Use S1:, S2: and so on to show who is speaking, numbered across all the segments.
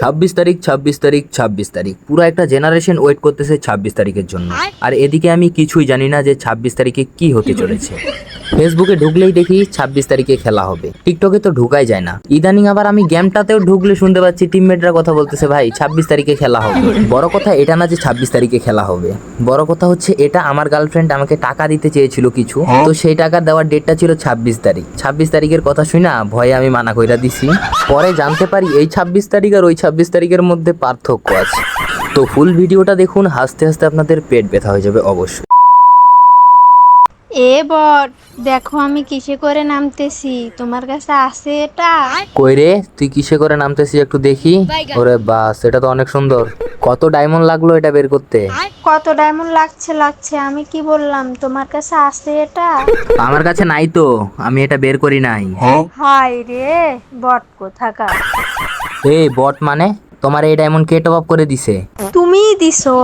S1: ছাব্বিশ তারিখ ছাব্বিশ তারিখ ছাব্বিশ তারিখ। পুরো একটা জেনারেশন ওয়েট করতেছে ছাব্বিশ তারিখের জন্য। আর এদিকে আমি কিছুই জানি না যে ছাব্বিশ তারিখে কি হতে চলেছে। ফেসবুকে ঢুকলেই দেখি ছাব্বিশ তারিখে খেলা হবে। টিকটকে তো ঢুকাই যায় না। ইদানিং আবার আমি গেমটাতেও ঢুকলে শুনতে পাচ্ছি টিমমেটরা কথা বলতেছে, ভাই, ছাব্বিশ তারিখে খেলা হবে। বড় কথা এটা না যে ছাব্বিশ তারিখে খেলা হবে। বড় কথা হচ্ছে এটা আমার গার্লফ্রেন্ড আমাকে টাকা দিতে চেয়েছিল কিছু। তো সেই টাকা দেওয়ার ডেটটা ছিল ছাব্বিশ তারিখ। ছাব্বিশ তারিখের কথা শুই না, ভয়ে আমি মানা কইরা দিছি। পরে জানতে পারি এই ছাব্বিশ তারিখ আর ওই ছাব্বিশ তারিখের মধ্যে পার্থক্য আছে। তো ফুল ভিডিওটা দেখুন হাসতে হাসতে আপনাদের পেট ব্যথা হয়ে যাবে অবশ্যই।
S2: এ বট দেখো আমি কিসে করে নামতেছি? তোমার কাছে আছে এটা?
S1: কই রে তুই কিসে করে নামতেছিস একটু দেখি? ওরে বাস এটা তো অনেক সুন্দর। কত ডায়মন্ড লাগল এটা বের করতে?
S2: কত ডায়মন্ড লাগছে লাগছে আমি কি বললাম? তোমার কাছে আছে এটা?
S1: আমার কাছে নাই তো আমি এটা বের করি নাই।
S2: হায়। রে বট কোথাকার?
S1: এই বট মানে? তোমার এই ডায়মন্ড কে টপ আপ করে দিছে?
S2: তুমিই দিছো?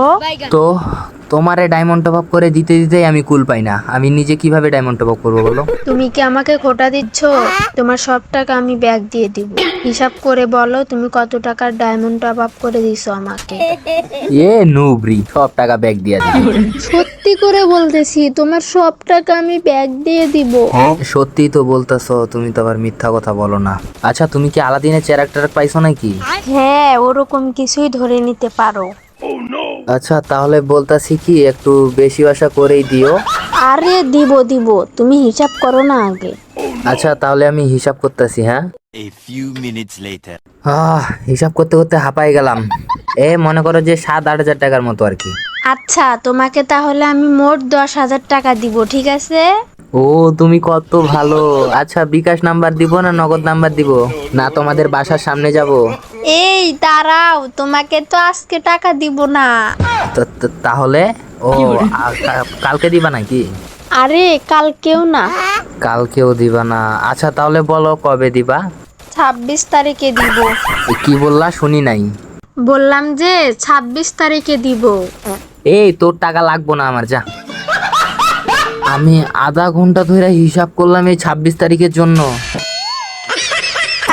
S1: তো তোমার এই ডায়মন্ড টপ আপ করে দিতে দিতেই আমি কুল পাই না। আমি নিজে কীভাবে ডায়মন্ড টপ আপ করব বলো?
S2: তুমি কি আমাকে খোটা দিচ্ছ? তোমার সব টাকা আমি ব্যাগ দিয়ে দিব। হিসাব করে বলো তুমি কত টাকার ডায়মন্ড টপ আপ করে দিছো আমাকে।
S1: এ নুবরি সব টাকা ব্যাগ দিয়া দিবে।
S2: সত্যি করে বলতেছি তোমার সব টাকা আমি ব্যাগ দিয়ে দিব।
S1: সত্যি তো বলতেছো তুমি তো আবার মিথ্যা কথা বলো না। আচ্ছা তুমি কি আলাদিনের চ্যারাক্টার পাইছো নাকি?
S2: হ্যাঁ ওরকম কিছুই ধরে নিতে পারো।
S1: আচ্ছা তাহলে বলতাছি কি একটু বেশি আশা করেই দিও।
S2: আরে দিব দিব তুমি হিসাব করো না আগে।
S1: আচ্ছা তাহলে আমি হিসাব করতেছি হ্যাঁ?
S3: A few minutes later.
S1: আহ হিসাব করতে করতে হাঁপাই গেলাম। এ মনে করো যে সাত আট হাজার টাকার মতো আর কি।
S2: আচ্ছা তোমাকে তাহলে আমি মোট দশ হাজার টাকা দিব ঠিক আছে?
S1: ও তুমি কত ভালো। আচ্ছা বিকাশ নাম্বার দিব না নগদ নাম্বার দিব? না তোমাদের বাসার সামনে যাব।
S2: এই দাঁড়াও তোমাকে তো আজকে টাকা দিব না।
S1: তাহলে? ও কালকে দিবা নাকি?
S2: আরে কালকেও না।
S1: কালকেও দিবা না। আচ্ছা তাহলে বলো কবে দিবা?
S2: ছাব্বিশ তারিখে দিব।
S1: কি বললা? শুনি নাই।
S2: বললাম যে ছাব্বিশ তারিখে দিব।
S1: এই তোর টাকা লাগবো না আমার যা। আমি আধা ঘণ্টা ধরে হিসাব করলাম এই ছাব্বিশ তারিখের জন্য।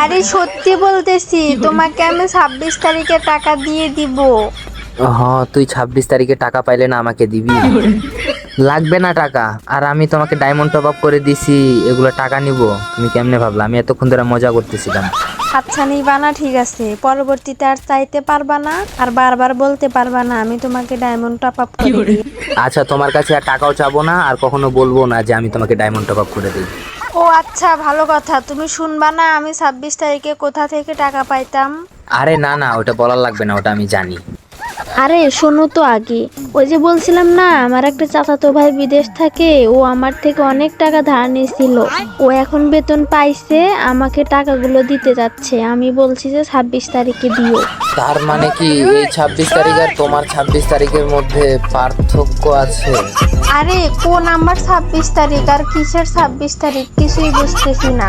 S2: আরে সত্যি বলতেছি তোমাকে আমি ছাব্বিশ তারিখে টাকা দিয়ে দিব।
S1: হ তুই ছাব্বিশ তারিখে টাকা পাইলে না আমাকে দিবি। লাগবে না টাকা আর আমি তোমাকে ডায়মন্ড টপ আপ করে দিছি এগুলো টাকা নিব। তুমি কেমনে ভাবলা? আমি এতক্ষণ ধরে মজা করতেছিলাম।
S2: আচ্ছা নিবা না ঠিক আছে। পরবর্তীতে আর চাইতে পারবা না আর বারবার বলতে পারবা না আমি তোমাকে ডায়মন্ড টপ আপ করে দিই।
S1: আচ্ছা তোমার কাছে আর টাকাও চাবো না আর কখনো বলব না যে আমি তোমাকে ডায়মন্ড টপ আপ করে দিই।
S2: ও আচ্ছা ভালো কথা। তুমি শুনবা না আমি ছাব্বিশ তারিখে কোথা থেকে টাকা পাইতাম?
S1: আরে না না ওটা বলার লাগবে না ওটা আমি জানি।
S2: আরে শোনো তো আগে। ওই যে বলছিলাম না আমার একটা চাচাতো ভাই বিদেশ থাকে ও আমার থেকে অনেক টাকা ধার নিয়েছিল। ও এখন বেতন পাইছে আমাকে টাকাগুলো দিতে যাচ্ছে। আমি বলছি যে ছাব্বিশ তারিখে দিও।
S1: তার মানে কি এই ছাব্বিশ তারিখ আর তোমার ছাব্বিশ তারিখের মধ্যে পার্থক্য আছে?
S2: আরে কোন আমার ছাব্বিশ তারিখ আর কিসের ছাব্বিশ তারিখ কিছুই বুঝতেছি না।